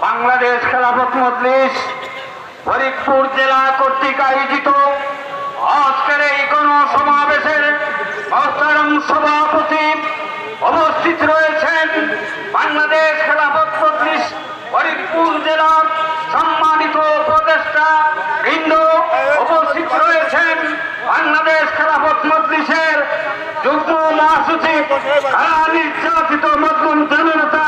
বাংলাদেশ খেলাফত মজলিস ফরিদপুর জেলা কর্তৃক আয়োজিত আজকের এই গণসমাবেশের অস্তারম সভাপতি অবস্থিত রয়েছেন বাংলাদেশ খেলাফত মজলিস ফরিদপুর জেলার সম্মানিত উপদেষ্টা বৃন্দ উপস্থিত রয়েছেন বাংলাদেশ খেলাফত মজলিসের যুগ্ম মহাসচিব নির্যাতিত মজলুম জনতা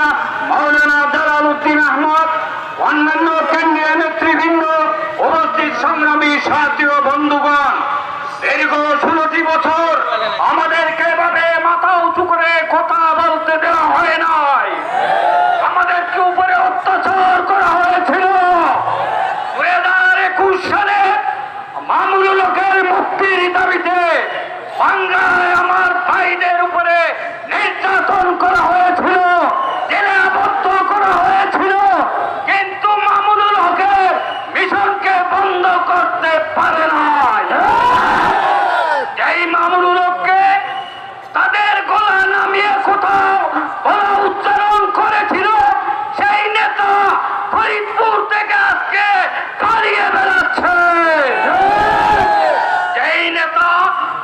মুক্তির দাবিতে বাংলা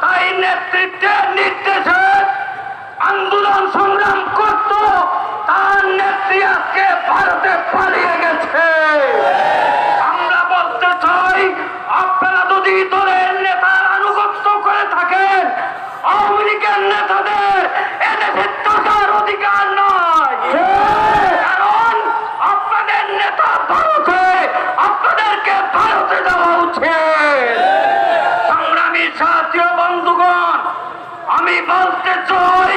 তাই নেতৃত্বের নির্দেশে আন্দোলন সংগ্রাম করত। তার নেত্রী আজকে ভারতে পালিয়ে বন্ধুগণ আমি বলতে চাই